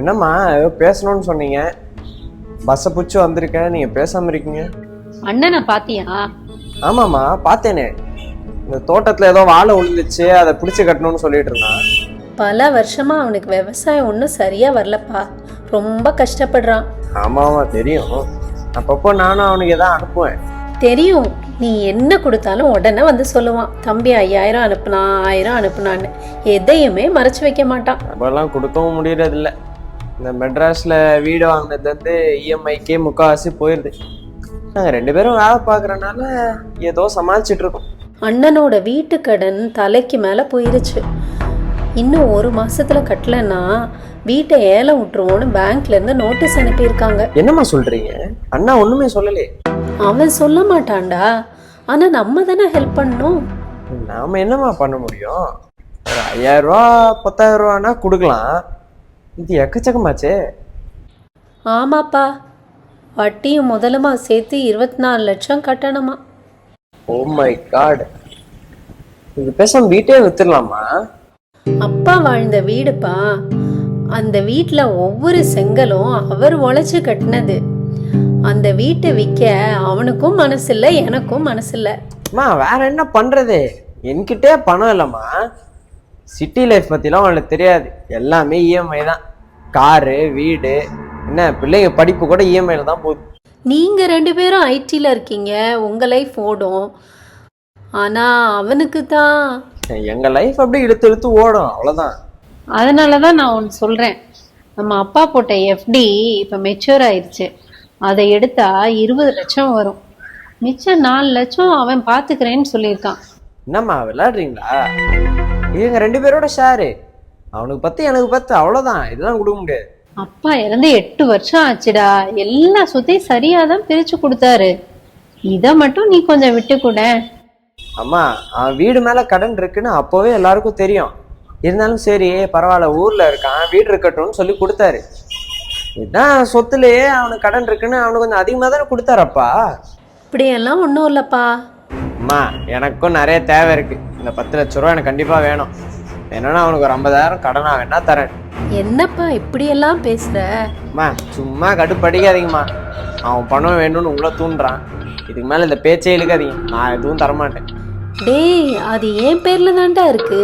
என்னம்மா ஏதோ பேசணும்னு சொன்னீங்க. பஸ்ஸை பிடிச்சி வந்திருக்கேன். நீங்கள் பேசாமல் இருக்கீங்க. அண்ணனை பாத்தியா? ஆமாம்மா பார்த்தேனே. இந்த தோட்டத்தில் ஏதோ வாழை விழுந்துச்சு அதை பிடிச்சி கட்டணும்னு சொல்லிட்டு இருந்தான். பல வருஷமா அவனுக்கு விவசாயம் ஒன்றும் சரியா வரலப்பா. ரொம்ப கஷ்டப்படுறான். ஆமாம் ஆமாம் தெரியும். அப்பப்போ நானும் அவனுக்கு எதாவது அனுப்புவேன். தெரியும். நீ என்ன கொடுத்தாலும் உடனே வந்து சொல்லுவான். தம்பி ஐயாயிரம் அனுப்புனா ஆயிரம் அனுப்புனான்னு. எதையுமே மறைச்சு வைக்க மாட்டான். அப்போல்லாம் கொடுக்கவும் முடியறதில்ல. இந்த மெட்ராஸில் வீடு வாங்கினதுலேருந்து இஎம்ஐக்கே முக்கால்வாசி போயிடுது நாங்கள் ரெண்டு பேரும் வேலை பார்க்குறனால ஏதோ சமாளிச்சிட்டு இருக்கோம் அண்ணனோட வீட்டு கடன் தலைக்கு மேலே போயிருச்சு. இன்னும் ஒரு மாசத்துல கட்டலன்னா வீட்டை ஏலம் விட்டுருவோன்னு பேங்க்ல இருந்து நோட்டீஸ் அனுப்பியிருக்காங்க. என்னம்மா சொல்கிறீங்க அண்ணா ஒன்றுமே சொல்லலையே அவன் சொல்ல மாட்டான்டா. ஆனா நம்ம தானே ஹெல்ப் பண்ணணும். நாம என்னம்மா பண்ண முடியும்? ஒரு ஐயாயிரம் ரூபா பத்தாயிரம் ரூபானா கொடுக்கலாம். இது எக்கச்சக்கமாச்சே. ஆமாப்பா. வட்டியும் முதலுமா சேர்த்து இருபத்தி நாலு லட்சம் கட்டணுமா? Oh my god. இது பேசாம வீட்டே வித்துடலாமா? அப்பா வாழ்ந்த வீடுப்பா. அந்த வீட்டில் ஒவ்வொரு செங்கலும் அவர் உழைச்சு கட்டினது. அந்த வீட்டை விற்க அவனுக்கும் மனசில்ல எனக்கும் மனசில்ல. அம்மா வேற என்ன பண்றது? என்கிட்டே பணம் இல்லைம்மா. சிட்டி லைஃப் பத்திலாம் உங்களுக்கு தெரியாது. எல்லாமே இஎம்ஐ தான். காரு வீடு என்ன பிள்ளைங்க படிப்பு கூட இஎம்ஐல தான் போகுது. நீங்க ரெண்டு பேரும் ஐடியில் இருக்கீங்க உங்க லைஃப் ஓடும். ஆனா அவனுக்கு தான். எங்க லைஃப் அப்படியே இழுத்து இழுத்து ஓடும் அவ்வளவுதான். அதனாலதான் நான் ஒன்று சொல்றேன். நம்ம அப்பா போட்ட எஃப்டி இப்ப மெச்சூர் ஆயிருச்சு. அதை எடுத்தா இருபது லட்சம் வரும். மிச்சம் நாலு லட்சம் அவன் பாத்துக்கிறேன்னு சொல்லியிருக்கான். என்னம்மா விளையாடுறீங்களா? இவங்க ரெண்டு பேரோட ஷேரு அவனுக்கு பத்து எனக்கு பத்து அவ்வளவுதான். இதெல்லாம் கொடுக்க முடியாது. அப்பா இறந்து எட்டு வருஷம் ஆச்சுடா. எல்லா சொத்தையும் சரியா தான் பிரிச்சு கொடுத்தாரு. இத மட்டும் நீ கொஞ்சம் விட்டு கூட அம்மா அவன் வீடு மேல கடன் இருக்குன்னு அப்போவே எல்லாருக்கும் தெரியும். இருந்தாலும் சரி பரவாயில்ல ஊர்ல இருக்கான் வீடு இருக்கட்டும்னு சொல்லி கொடுத்தாரு. இதான் சொத்துலயே அவனுக்கு கடன் இருக்குன்னு அவனுக்கு கொஞ்சம் அதிகமா தானே கொடுத்தாரப்பா. இப்படியெல்லாம் ஒன்றும் இல்லைப்பா. அம்மா எனக்கும் நிறைய தேவை இருக்கு. இந்த பத்து லட்ச ரூபா எனக்கு கண்டிப்பா வேணும். வேணும்னா அவனுக்கு ஒரு ஐம்பதாயிரம் கடனா வேணா தரேன்? என்னப்பா இப்படியெல்லாம் பேசுற? அம்மா சும்மா கடுப்படிக்காதீங்கம்மா. அவன் பணம் வேணும்னு உங்களை தூண்டுறான். இதுக்கு மேல இந்த பேச்சே இழுக்காதீங்க. நான் எதுவும் தரமாட்டேன். டேய் அது என் பேர்ல தான்டா இருக்கு.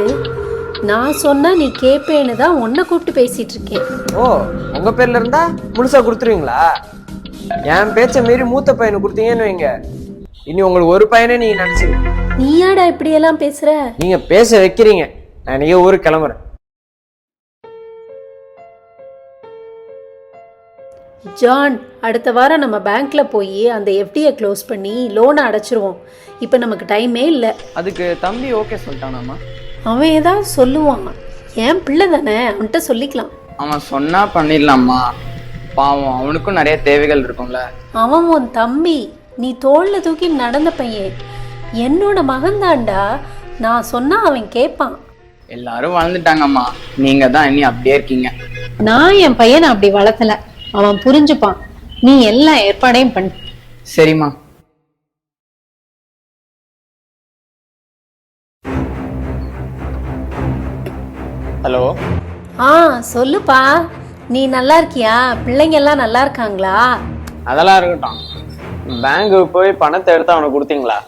நான் சொன்னா நீ கேப்பேன்னு தான் உன்னை கூப்பிட்டு பேசிட்டு இருக்கேன். ஓ உங்க பேர்ல இருந்தா முழுசா கொடுத்துருவீங்களா? என் பேச்ச மீறி மூத்த பையனுக்கு கொடுத்தீங்கன்னு வைங்க. இனி உங்களுக்கு ஒரு பையனே நீங்க நினைச்சு நீயாடா இப்படியெல்லாம் பேசுற? நீங்க பேச வைக்கிறீங்க. நான் நீங்க ஊருக்கு கிளம்புறேன். ஜான் அடுத்த வாரம் நம்ம பேங்க்ல போய் அந்த எஃப்டியை க்ளோஸ் பண்ணி லோனை அடைச்சிருவோம். இப்போ நமக்கு டைமே இல்லை. அதுக்கு தம்பி ஓகே சொல்லிட்டானாம்மா அவன் ஏதாவது சொல்லுவான். என் பிள்ளை தானே அவன்கிட்ட சொல்லிக்கலாம். அவன் சொன்னா பண்ணிடலாம்மா பாவம் அவனுக்கும் நிறைய தேவைகள் இருக்கும்ல. அவன் உன் தம்பி நீ தோல்ல தூக்கி நடந்த பையன். என்னோட மகன்தான்டா நான் சொன்னா அவன் கேட்பான் எல்லாரும் வளர்ந்துட்டாங்கம்மா நீங்க தான் இனி அப்படியே இருக்கீங்க. நான் என் பையனை அப்படி வளர்த்தல. அவன் புரிஞ்சுப்பான். நீ எல்லா ஏற்பாடையும் பண்ணு. சரிம்மா. ஹலோ. ஆ சொல்லுப்பா. நீ நல்லா இருக்கியா? பிள்ளைங்க எல்லாம் நல்லா இருக்காங்களா? அதெல்லாம் இருக்கட்டும். பேங்க்கு போய் பணத்தை எடுத்து அவனுக்கு கொடுத்தீங்களா?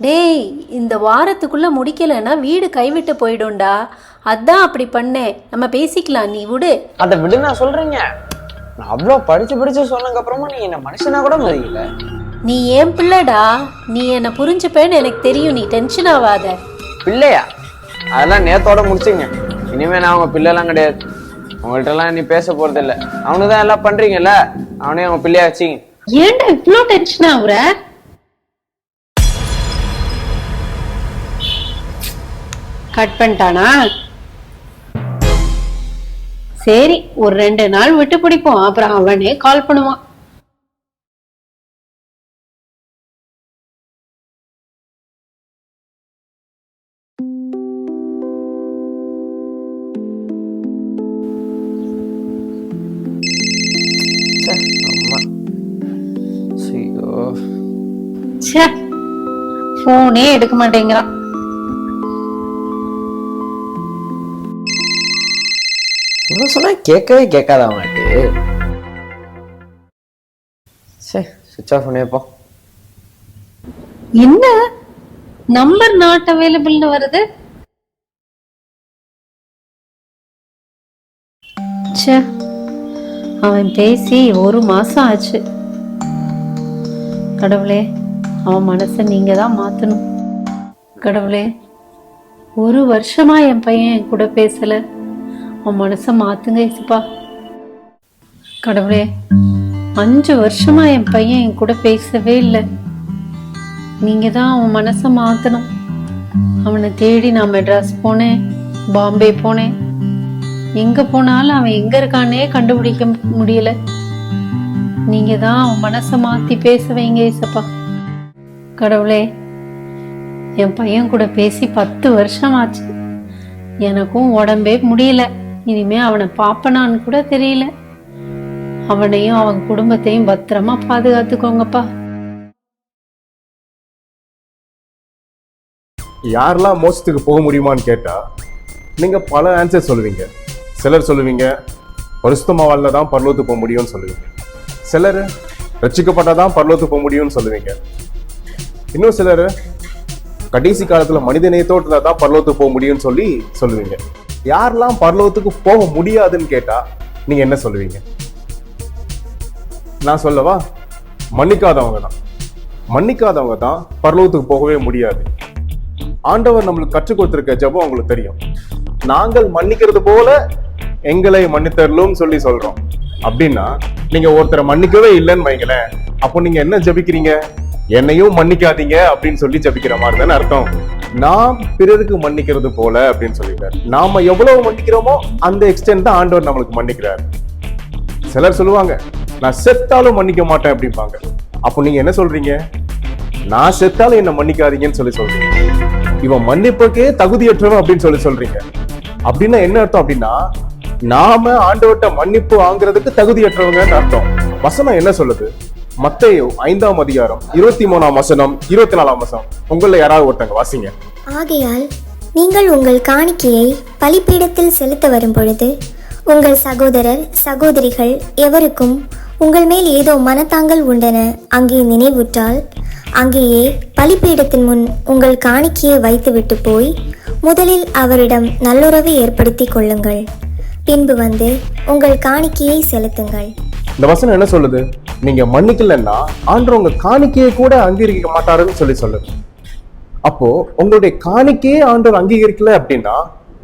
டேய் இந்த வாரத்துக்குள்ள முடிக்கலைன்னா வீடு கைவிட்டு போயிடும்டா. அதான் அப்படி பண்ணேன். நம்ம பேசிக்கலாம் நீ விடு. அதை விடு நான் சொல்றீங்க. நான் அவ்வளோ படிச்சு படிச்சு சொன்னதுக்கு அப்புறமா நீ என்ன மனுஷனா கூட மதிக்கல நீ ஏன் பிள்ளைடா? நீ என்னை புரிஞ்சுப்பேன்னு எனக்கு தெரியும். நீ டென்ஷன் ஆகாத பிள்ளையா? அதெல்லாம் நேத்தோட முடிச்சுங்க. இனிமே நான் அவங்க பிள்ளைலாம் கிடையாது. உங்கள்கிட்ட எல்லாம் நீ பேச போறது இல்ல அவனு தான் எல்லாம் பண்றீங்கல்ல? அவனே அவங்க பிள்ளையா வச்சிங்க ஏன்டா இவ்ளோ டென்ஷன் ஆகுற? கட் பண்ணிட்டானா? சரி ஒரு ரெண்டு நாள் விட்டு பிடிப்போம். அப்புறம் அவனே கால் பண்ணுவான். போனே எடுக்க மாட்டேங்கிறான். இவ்வளோ நம்ம சொன்னா கேட்கவே கேட்காத அவனுக்கு சரி சுவிச் ஆஃப் பண்ணியப்போ என்ன? நம்பர் நாட் அவைலபிள்னு வருது? ச்சே அவன் பேசி ஒரு மாசம் ஆச்சு. கடவுளே அவன் மனசை நீங்க தான் மாத்தணும். கடவுளே ஒரு வருஷமா என் பையன் என் கூட பேசல. அவன் மனசை மாத்துங்க இசுப்பா கடவுளே அஞ்சு வருஷமா என் பையன் என் கூட பேசவே இல்லை. நீங்க தான் அவன் மனசை மாத்தணும். அவனை தேடி நான் மெட்ராஸ் போனேன் பாம்பே போனேன். எங்க போனாலும் அவன் எங்க இருக்கானே கண்டுபிடிக்க முடியல. நீங்க தான் அவன் மனசை மாத்தி பேச வைங்க இசப்பா கடவுளே என் பையன் கூட பேசி பத்து வருஷம் ஆச்சு எனக்கும் உடம்பே முடியல. இனிமே அவனை பாப்பனான்னு கூட தெரியல. அவனையும் அவன் குடும்பத்தையும் பத்திரமா பாதுகாத்துக்கோங்கப்பா. யாரெல்லாம் மோசத்துக்கு போக முடியுமான்னு கேட்டா நீங்க பல ஆன்சர் சொல்லுவீங்க. சிலர் சொல்லுவீங்க பரிசுத்தமாவால தான் பரலோத்துக்கு போக முடியும்னு சொல்லுவீங்க. சிலர் ரட்சிக்கப்பட்டாதான் பரலோத்துக்கு போக முடியும்னு சொல்லுவீங்க. இன்னும் சிலர் கடைசி காலத்துல மனித நேயத்தோடு தான் பரலோத்துக்கு போக முடியும்னு சொல்லி சொல்லுவீங்க. யாரெல்லாம் பரலோகத்துக்கு போக முடியாதுன்னு கேட்டா நீங்க என்ன சொல்லுவீங்க? நான் சொல்லவா? மன்னிக்காதவங்க தான். மன்னிக்காதவங்க தான் பரலோகத்துக்கு போகவே முடியாது. ஆண்டவர் நம்மளுக்கு கற்றுக் கொடுத்திருக்க ஜெபம் உங்களுக்கு தெரியும். நாங்கள் மன்னிக்கிறது போல எங்களை மன்னித்தரலும் சொல்லி சொல்றோம். அப்படின்னா நீங்க ஒருத்தரை மன்னிக்கவே இல்லைன்னு வைங்களேன். அப்போ நீங்க என்ன ஜெபிக்கிறீங்க? என்னையும் மன்னிக்காதீங்க அப்படின்னு சொல்லி ஜபிக்கிற மாதிரி தானே அர்த்தம். நாம் பிறருக்கு மன்னிக்கிறது போல அப்படின்னு சொல்லிட்டார். நாம எவ்வளவு மன்னிக்கிறோமோ அந்த எக்ஸ்டென்ட் தான் ஆண்டவர் நம்மளுக்கு மன்னிக்கிறார். சிலர் சொல்லுவாங்க நான் செத்தாலும் மன்னிக்க மாட்டேன் அப்படிம்பாங்க. அப்போ நீங்க என்ன சொல்றீங்க? நான் செத்தாலும் என்ன மன்னிக்காதீங்கன்னு சொல்லி சொல்றீங்க. இவன் மன்னிப்புக்கே தகுதியற்றவன் அப்படின்னு சொல்லி சொல்றீங்க. அப்படின்னா என்ன அர்த்தம் அப்படின்னா நாம ஆண்டவர்கிட்ட மன்னிப்பு வாங்குறதுக்கு தகுதியற்றவங்கன்னு அர்த்தம். வசனம் என்ன சொல்லுது? மத்தையோ ஐந்தாம் அதிகாரம் இருபத்தி மூணாம் வசனம் இருபத்தி நாலாம் வசனம். உங்களில் யாராவது ஒருத்தங்க வாசிங்க. ஆகையால் நீங்கள் உங்கள் காணிக்கையை பலிப்பீடத்தில் செலுத்த வரும் பொழுது உங்கள் சகோதரர் சகோதரிகள் எவருக்கும் உங்கள் மேல் ஏதோ மனத்தாங்கல் உண்டென அங்கே நினைவுற்றால் அங்கேயே பலிப்பீடத்தின் முன் உங்கள் காணிக்கையை வைத்துவிட்டு போய் முதலில் அவரிடம் நல்லுறவை ஏற்படுத்திக் கொள்ளுங்கள். பின்பு வந்து உங்கள் காணிக்கையை செலுத்துங்கள். இந்த வசனம் என்ன சொல்லுது? நீங்க மன்னிக்கலன்னா ஆண்டவர் உங்க காணிக்கையை கூட அங்கீகரிக்க மாட்டாருன்னு சொல்லி சொல்லுது. அப்போ உங்களுடைய காணிக்கையே ஆண்டவர் அங்கீகரிக்கல அப்படின்னா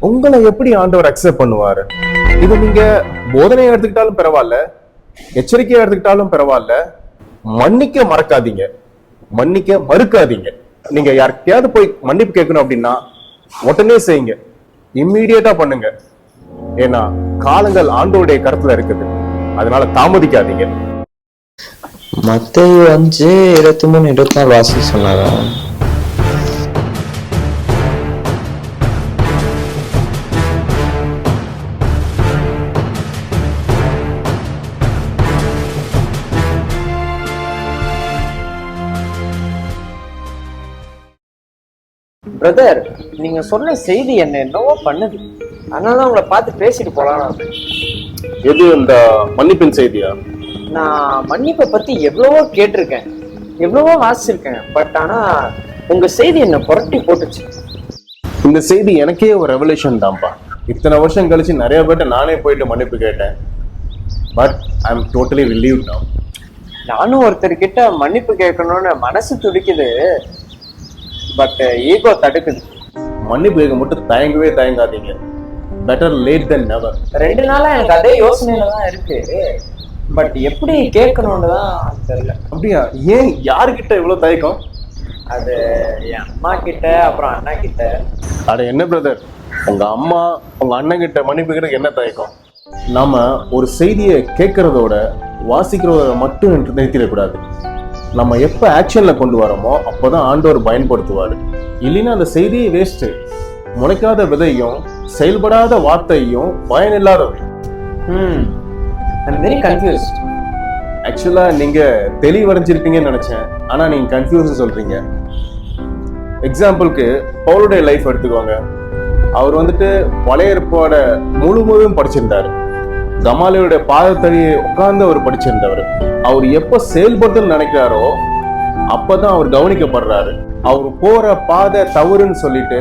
உங்களை எப்படி ஆண்டவர் அக்செப்ட் பண்ணுவாரு? இது நீங்க போதனையை எடுத்துக்கிட்டாலும் பரவாயில்ல எச்சரிக்கையை எடுத்துக்கிட்டாலும் பரவாயில்ல மன்னிக்க மறக்காதீங்க. மன்னிக்க மறுக்காதீங்க. நீங்க யாருக்கையாவது போய் மன்னிப்பு கேட்கணும் அப்படின்னா உடனே செய்யுங்க. இம்மீடியட்டா பண்ணுங்க. ஏன்னா காலங்கள் ஆண்டோடைய கருத்துல இருக்குது. அதனால தாமதிக்காதீங்க. மத்தேயு அஞ்சு இருபத்தி மூணு இருபத்தி நாலு வாசி சொன்னாரா? பிரதர் நீங்க சொன்ன செய்தி என்ன என்னவோ பண்ணுது. அதனால தான் உங்களை பார்த்து பேசிட்டு போலாம் எது இந்த மன்னிப்பின் செய்தியா? நான் மன்னிப்பை பத்தி எவ்வளவோ கேட்டிருக்கேன். எவ்வளவோ வாசிச்சிருக்கேன். பட் ஆனா உங்க செய்தி என்ன புரட்டி போட்டுச்சு. இந்த செய்தி எனக்கே ஒரு ரெவலேஷன் தான்ப்பா இத்தனை வருஷம் கழிச்சு நிறைய பேர்ட்ட நானே போயிட்டு மன்னிப்பு கேட்டேன். But I am totally relieved now. நானும் ஒருத்தர்கிட்ட மன்னிப்பு கேட்கணும்னு மனசு துடிக்குது. பட் ஈகோ தடுக்குது. மன்னிப்பு கேட்க மட்டும் தயங்கவே தயங்காதீங்க. பெட்டர் லேட் தென் நெவர் ரெண்டு நாளா எனக்கு அதே யோசனையில தான் இருக்கு. பட் எப்படி கேட்கணும்னு தான் தெரியல. அப்படியா? ஏன் யாருக்கிட்ட இவ்வளவு தயக்கம்? அது என் அம்மா கிட்ட அப்புறம் அண்ணா கிட்ட. அட என்ன பிரதர் உங்க அம்மா உங்க அண்ணன் கிட்ட மன்னிப்பு கேட்க என்ன தயக்கம்? நாம ஒரு செய்தியை கேட்கறதோட வாசிக்கிறத மட்டும் நிறுத்தி- நிறுத்திடக்கூடாது. நம்ம எப்ப ஆக்ஷன்ல கொண்டு வரோமோ அப்போதான் ஆண்டவர் பயன்படுத்துவாரு. இல்லைன்னா அந்த செய்தியே வேஸ்ட் முளைக்காத விதையும் செயல்படாத வார்த்தையும் பயனில்லாதவை. வெரி கன்ஃபியூஸ்ட் ஆக்சுவலா நீங்க தெளிவடைஞ்சிருப்பீங்கன்னு நினைச்சேன். ஆனா நீங்க கன்ஃபியூஸ் சொல்றீங்க. எக்ஸாம்பிளுக்கு பவுலுடைய லைஃப் எடுத்துக்கோங்க. அவர் வந்துட்டு பழைய ஏற்பாட முழுவதும் படிச்சிருந்தாரு. கமாலியோட பாதத்தடி உட்கார்ந்து அவர் படிச்சிருந்தவர். அவர் எப்ப செயல்படுத்தணும்னு நினைக்கிறாரோ அப்பதான் அவர் கவனிக்கப்படுறாரு. அவர் போற பாதை தவறுன்னு சொல்லிட்டு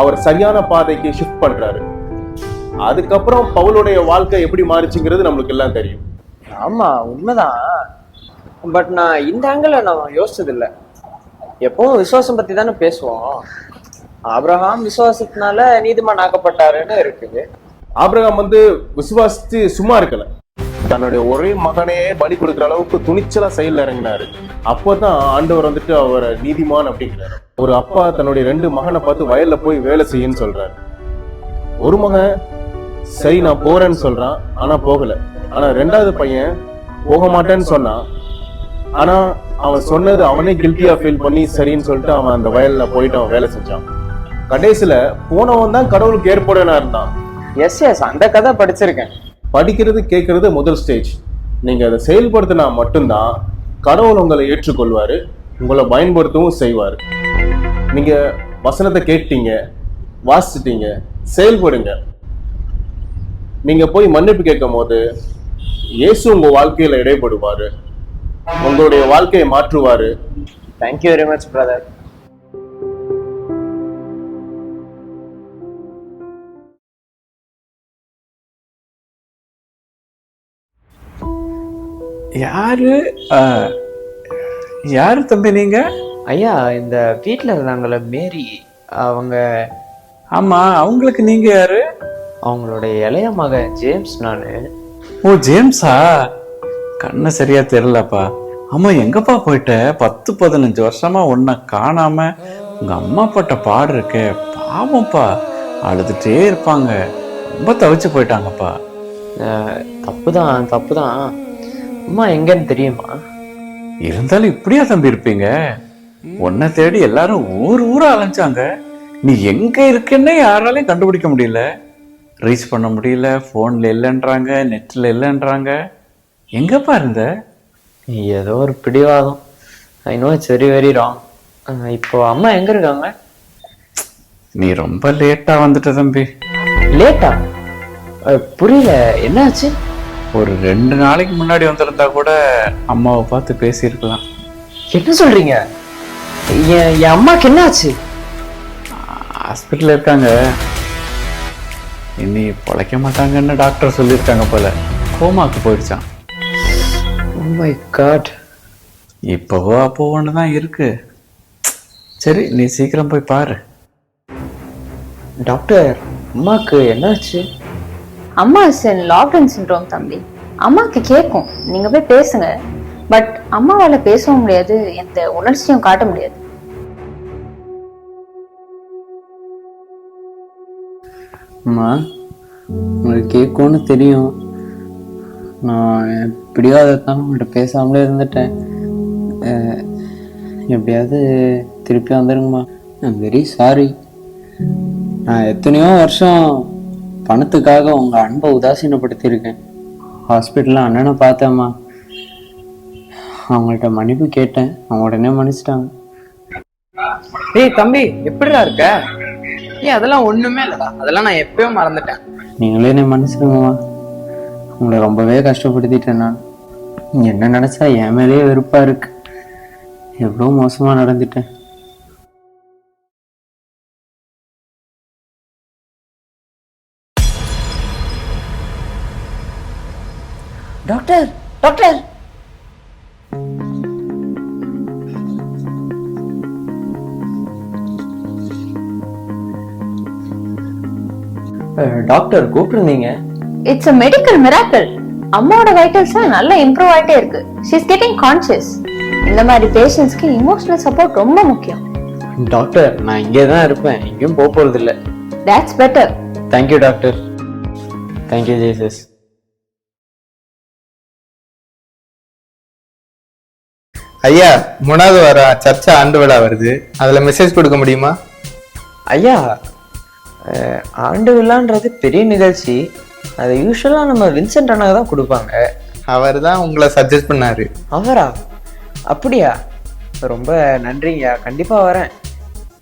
அவர் சரியான பாதைக்கு ஷிஃப்ட் பண்றாரு. அதுக்கப்புறம் பவுலுடைய வாழ்க்கை எப்படி மாறிச்சுங்கிறது நம்மளுக்கு எல்லாம் தெரியும். ஆமா உண்மைதான். பட் நான் இந்த ஆங்கிள் நான் யோசிச்சது இல்ல எப்பவும் விசுவாசம் பத்தி தானே பேசுவோம். ஆபிரகாம் விசுவாசத்தினால நீதிமான் ஆக்கப்பட்டாருன்னு இருக்குது. ஆபிரகாம் வந்து விசுவாசிச்சு சும்மா இருக்கல. தன்னுடைய ஒரே மகனே பலி கொடுக்குற அளவுக்கு துணிச்சலா செயல்ல இறங்கினாரு. அப்போதான் ஆண்டவர் வந்துட்டு அவரை நீதிமான் அப்படிங்கிறாரு. ஒரு அப்பா தன்னுடைய ரெண்டு மகனை பார்த்து வயல்ல போய் வேலை செய்யுன்னு சொல்றாரு. ஒரு மகன் சரி நான் போறேன்னு சொல்றான் ஆனா போகல. ஆனா ரெண்டாவது பையன் போக மாட்டேன்னு சொன்னான். ஆனா அவன் சொன்னது அவனே கில்ட்டியா ஃபீல் பண்ணி சரின்னு சொல்லிட்டு அவன் அந்த வயல்ல போயிட்டு அவன் வேலை செஞ்சான். கடைசியில போனவன் தான் கடவுளுக்கு ஏற்புடையனா இருந்தான். எஸ் எஸ் அந்த கதை படிச்சிருக்கேன். படிக்கிறது கேட்கறது முதல் ஸ்டேஜ் நீங்க அதை செயல்படுத்தினா மட்டும்தான் கடவுள் உங்களை ஏற்றுக்கொள்வாரு உங்களை பயன்படுத்தவும் செய்வாரு. நீங்க வசனத்தை கேட்டீங்க வாசிச்சிட்டீங்க செயல்படுங்க. நீங்க போய் மன்னிப்பு கேட்கும் போது இயேசு உங்க வாழ்க்கையில இடைப்படுவாரு. உங்களுடைய வாழ்க்கையை மாற்றுவார். தேங்க்யூ வெரி மச் பிரதர் யாரு? யாரு தம்பி நீங்க? ஐயா இந்த வீட்டில் இருந்தாங்களே மேரி அவங்க ஆமா அவங்களுக்கு நீங்க யாரு? அவங்களுடைய இளைய மகன் ஜேம்ஸ் நான். ஓ ஜேம்ஸா? கண்ணு சரியா தெரியலப்பா. ஆமா எங்கப்பா போயிட்ட? பத்து பதினஞ்சு வருஷமா உன்னை காணாம உங்க அம்மா பட்ட பாடு இருக்கே. பாவம்ப்பா. அழுதுட்டே இருப்பாங்க. ரொம்ப தவிச்சு போயிட்டாங்கப்பா. தப்பு தான் தப்பு தான் அம்மா எங்கன்னு தெரியுமா? இருந்தாலும் இப்படியா தம்பி இருப்பீங்க? உன்னை தேடி எல்லாரும் ஊர் ஊரா அலைஞ்சாங்க. நீ எங்க இருக்கேன்னே யாராலையும் கண்டுபிடிக்க முடியல. ரீச் பண்ண முடியல ஃபோன்ல இல்லைன்றாங்க நெட்ல இல்லைன்றாங்க. எங்கப்பா இருந்த? ஏதோ ஒரு பிடிவாதம். I know it's very very wrong இப்போ அம்மா எங்க இருக்காங்க? நீ ரொம்ப லேட்டா வந்துட்ட தம்பி. லேட்டா புரியல. என்னாச்சு? ஒரு ரெண்டு நாளைக்கு முன்னாடி வந்திருந்தா கூட அம்மாவை பார்த்து பேசியிருக்கலாம். என்ன சொல்றீங்க? என் என் அம்மாக்கு என்னாச்சு? ஹாஸ்பிட்டல் இருக்காங்க. இனி பொழைக்க மாட்டாங்கன்னு டாக்டர் சொல்லியிருக்காங்க போல. கோமாக்கு போயிடுச்சான் மை காட் இப்போவோ அப்போவோன்னு தான் இருக்கு. சரி நீ சீக்கிரம் போய் பாரு. டாக்டர் அம்மாக்கு என்னாச்சு? அம்மா இஸ் இன் லாக்டவுன் சின்ரோம் தம்பி. அம்மாக்கு கேட்கும் நீங்க போய் பேசுங்க. பட் அம்மாவால பேசவும் முடியாது. எந்த உணர்ச்சியும் காட்ட முடியாது. அம்மா உங்களுக்கு கேட்கும்னு தெரியும். நான் பிடிவாதத்தான் உங்கள்கிட்ட பேசாமலே இருந்துட்டேன். எப்படியாவது திருப்பி வந்துருங்கம்மா. ஐம் வெரி சாரி நான் எத்தனையோ வருஷம் பணத்துக்காக உங்கள் அன்பை உதாசீனப்படுத்தியிருக்கேன். ஹாஸ்பிட்டலில் அண்ணனை பார்த்தேம்மா. அவங்கள்ட்ட மன்னிப்பு கேட்டேன். அவங்க உடனே மன்னிச்சிட்டாங்க. டேய் தம்பி எப்படிடா இருக்க? ஏன் அதெல்லாம் ஒண்ணுமே இல்லடா. அதெல்லாம் நான் எப்பயோ மறந்துட்டேன். நீங்களே என்னை மன்னிச்சிடுங்கம்மா உங்களை ரொம்பவே கஷ்டப்படுத்திட்டேன் நான். என்ன நினச்சா என் மேலேயே வெறுப்பா இருக்கு. எவ்வளோ மோசமா நடந்துட்டேன். Doctor doctor. டாக்டர் கூப்பிட்டுருந்தீங்க. இட்ஸ் a மெடிக்கல் மிராக்கிள் அம்மாவோட வைட்டல்ஸ் நல்லா இம்ப்ரூவ் ஆயிட்டே இருக்கு. ஷீஸ் கெட்டிங் கான்சியஸ் இந்த மாதிரி பேஷண்ட்ஸ்க்கு இமோஷனல் சப்போர்ட் ரொம்ப முக்கியம். டாக்டர் நான் இங்கே தான் இருப்பேன். எங்கேயும் போக போறது இல்லை that's better thank you doctor. Thank you Jesus ஐயா மூணாவது வாரம் சர்ச்சை ஆண்டு விழா வருது. அதுல மெசேஜ் கொடுக்க முடியுமா? ஐயா ஆண்டு விழான்றது பெரிய நிகழ்ச்சி. அதை யூஸ்வலாக நம்ம வின்சென்ட் அண்ணா தான் கொடுப்பாங்க. அவர் தான் உங்களை சஜஸ்ட் பண்ணாரு. அவரா? அப்படியா? ரொம்ப நன்றிங்கய்யா கண்டிப்பாக வரேன்.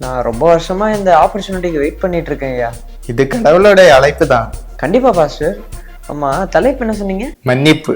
நான் ரொம்ப வருஷமாக இந்த ஆப்பர்ச்சுனிட்டிக்கு வெயிட் பண்ணிட்டு இருக்கேன் ஐயா. இது கடவுளுடைய அழைப்பு தான் கண்டிப்பாக பாஸ்டர். ஆமா தலைப்பு என்ன சொன்னீங்க? மன்னிப்பு.